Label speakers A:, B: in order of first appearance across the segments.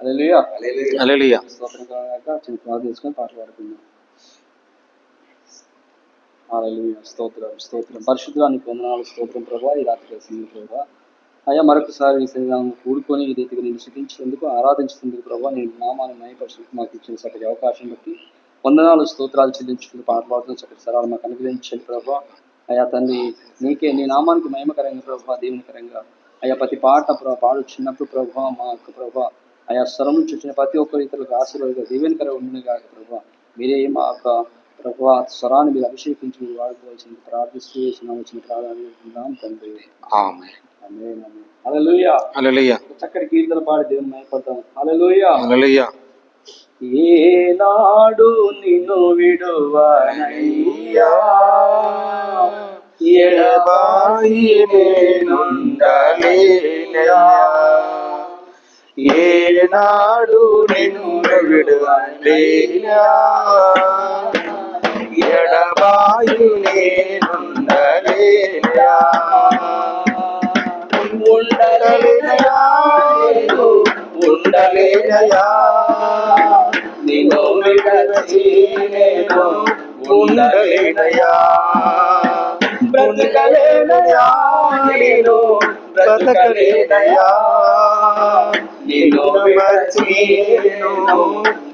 A: హల్లెలూయా.
B: హల్లెలూయా.
A: స్తోత్రం కాక చిన్న ప్రార్థన చేసుకొని పాటలు పాడుకుందాం. హల్లెలూయా స్తోత్రం స్తోత్రం. పరిశుద్ధానికి వందనాలు స్తోత్రం ప్రభా ఈ రాత్రి కలిసింది ప్రభా. అయ్యా మరొకసారి ఈ శరీరం కూడుకొని ఈ రీతిగా నేను శుద్ధించేందుకు ఆరాధించేందుకు ప్రభా నేను నామాన్ని నయపరిచి మాకు ఇచ్చిన చక్కటి అవకాశం బట్టి వందనాలు స్తోత్రాలు చెల్లించుకుంటూ పాట పాడుతున్న చక్కటి సరాలు మాకు అనుగ్రహించండి ప్రభా. అయ్యా తండ్రి నీకే నీ నామానికి మహిమకరంగా ప్రభా దేవునికరంగా. అయ్యా ప్రతి పాట ప్రభా పాడు చిన్నప్పుడు ప్రభా మా యొక్క ప్రభా అయా స్వరం నుంచి వచ్చిన ప్రతి ఒక్కరు ఇతరులకు ఆశీర్వాదంగా దీవెనకర ఉండును కాక ప్రభా మీరే మా యొక్క ప్రభా స్వరాన్ని మీరు అభిషేకించి మీరు వాడుకోవాల్సింది ప్రార్థిస్తూ వేసిన వచ్చిన ప్రార్థన తండ్రి. చక్కటి కీర్తన పాడి దేవుని హల్లెలూయా.
B: హల్లెలూయా.
A: ఏనాడు నిన్ను విడువనయ్యా. ఎడబాయి
B: నేనుండలేనయ్యా. ఏనాడు నిన్ను విడువలేనా ఎడబాయి నేనుండలేనా ఉండలేనయా నేను ఉండలేనయా
A: నిన్ను విడచి నేను
B: ఉండలేనయా బ్రతకలేనయా నేను నిన్ను విడచి నేను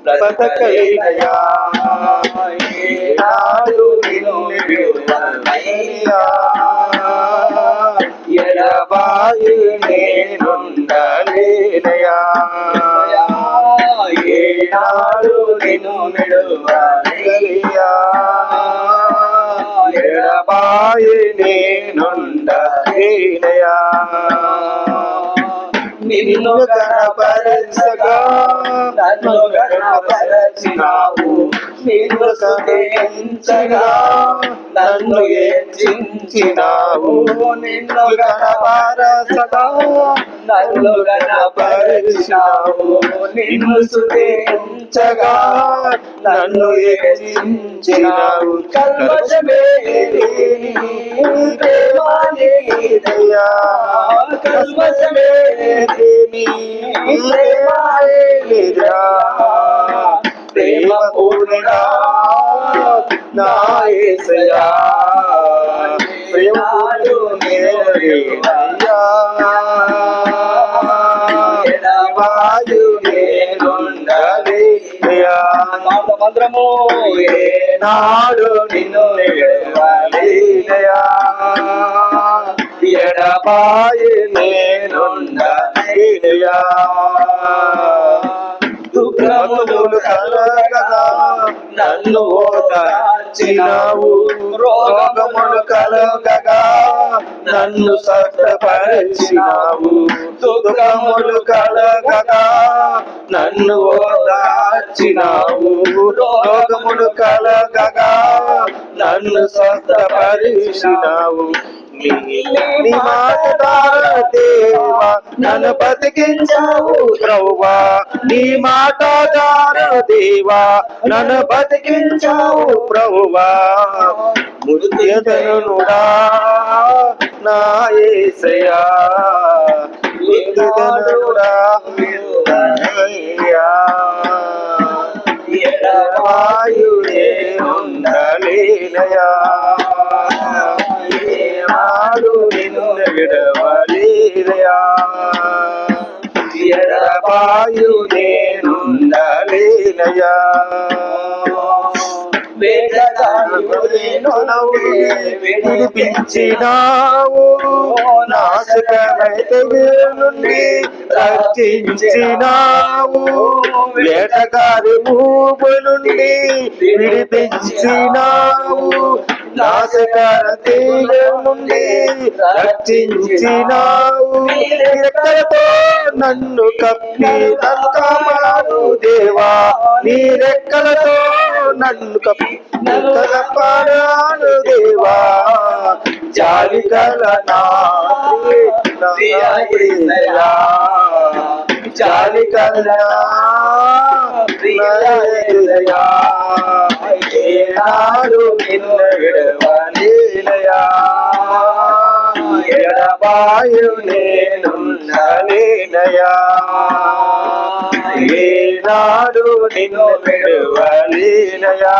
B: బ్రతకలేనయా ఏనాడు నిన్ను విడువలేనయ్యా. ఎడబాయి నేనుండలేనయా ఏనాడు నిన్ను ఎడబాయి నిన్ను కనపరచగా నన్ను కనపరచినావు స్తుతించగా నన్ను హెచ్చించినావు నిన్ను కనపరచగా నన్ను కనపరచినావు నిన్ను స్తుతించగా నన్ను హెచ్చించినావు కల్మషమే లేని ప్రేమ నీదయ్యా. కల్మషమే లేని ప్రేమ పూర్ణుడా నా యేసయ్యా. ప్రేమ పూర్ణుడా ఎడబాయు నేనుండలేనయ్యా.
A: మంత్రము
B: ఏనాడు నిన్ను విడవలేనయా. ఎడబాయి నేనుండలేనయా. దుఃఖములు కలగగా నన్ను ఓదార్చినావు. రోగములు కలగగా నన్ను సత్తపరిచినావు దుఃఖములు కలగగా నన్ను ఓ ఓదార్చినావు రోగములు కలగగా నన్ను స్వస్థపరిచినావు. నీ మాట దేవా నన్ను బతికించావు. ప్రభువా నీ మాట దేవా నన్ను బతికించావు. ప్రభువా ముద్యతనుడా నా యేసయ్యా ముద్యతనుడా అయ్యా ఎడవాయునే ఉండలేనయా ఏనాడు నిన్ను విడవలేనయా విడిపించినావు. నాశకమైతే నుండి రక్షించినావు. వేటగారి ఊపు నుండి విడిపించినావు. నాశకర తీగ నుండి రక్షించినావు. రెక్కలతో నన్ను కప్పి నల్కమారు దేవా? నీ రెక్కలతో నన్ను కప్పి నల్కపాడాను దేవా? జాలి గల నా ప్రియ జాలి గల ప్రియా. ఏనాడు నిన్ను విడవలేలయా ఎడబాయు నేనున్నలేనయా ఏనాడు నిన్ను విడువలేనయా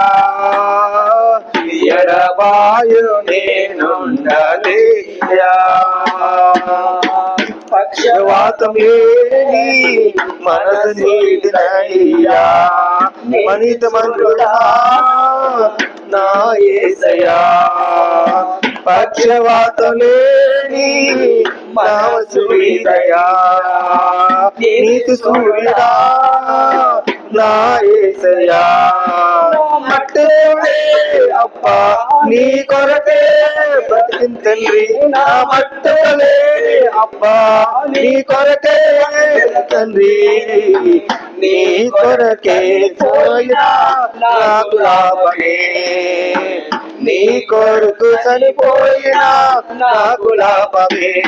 B: ఎడబాయు నేనుండలేయా పక్షవాతం లేని మనసు నీదినయ్యా మనిత మందుడా నా ఏసయా పక్షవాతం లేని మనసు నీతి సూర్యుడా నా ఏసయా మట్టేవుడే అప్పా నీ కొరకే బ్రతికిన తండ్రి. నా మట్టలే అప్పా నీ కొరకే తండ్రి. నీ కొరకే పోయినా నాకు లాభమే. నీ కొరకు చనిపోయినా నాకు లాభమే.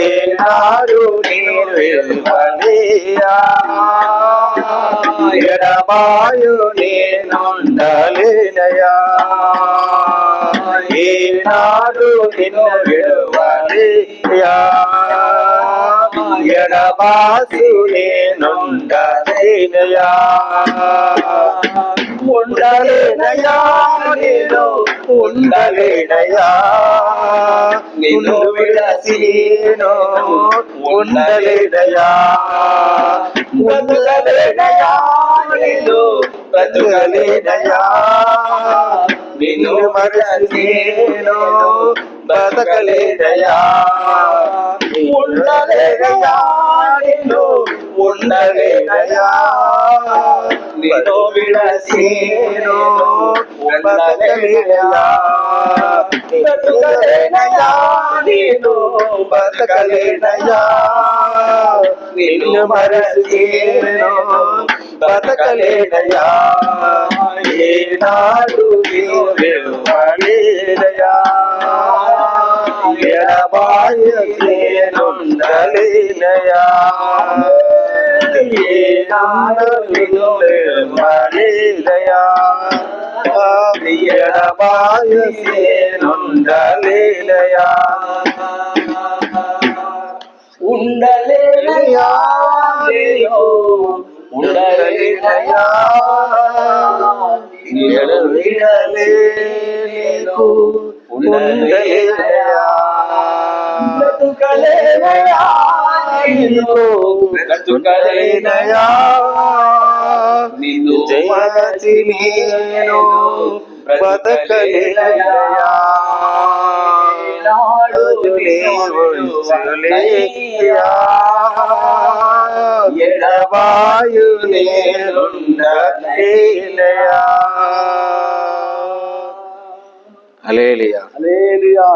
B: ఏనాడు నేను వెలువలేయా? ఎడబాయు నేనుండలేనయా ఏనాడు నిన్ను విడువలేయా ఎడబాసు ఉండలేనయా నేను? ఉండలేనయా? నిన్ను విడసీను ఉండలేనయా? బ్రతుకలేనయా నేను? బ్రతుకలేనయా నిన్ను మరచేను బ్రతకలేనయా ఉండలేనయా? ఉండలేనయా నిన్ను విడసీను బ్రతకలేనయా బ్రతకలేనయా నేను బ్రతకలేనయా నిన్ను మరచేను బ్రతకలేనయా ఏనాడు నీవు ఎడబాయలేనుండలేనయా ఏనాడు నిన్ను విడువలేనయా ఎడబాయలేనుండలేనయా
A: ఉండలేనయా నేను ఉండలేనయా
B: ఎడవిడలేను ఉండలేనయా
A: బ్రతుకలేనయా. నేను
B: బ్రతుకలేనయా
A: నిన్ను
B: నేను బతకలేనయా ఎడవాయు నేనుండలేనయా హల్లెలూయా.
A: హల్లెలూయా.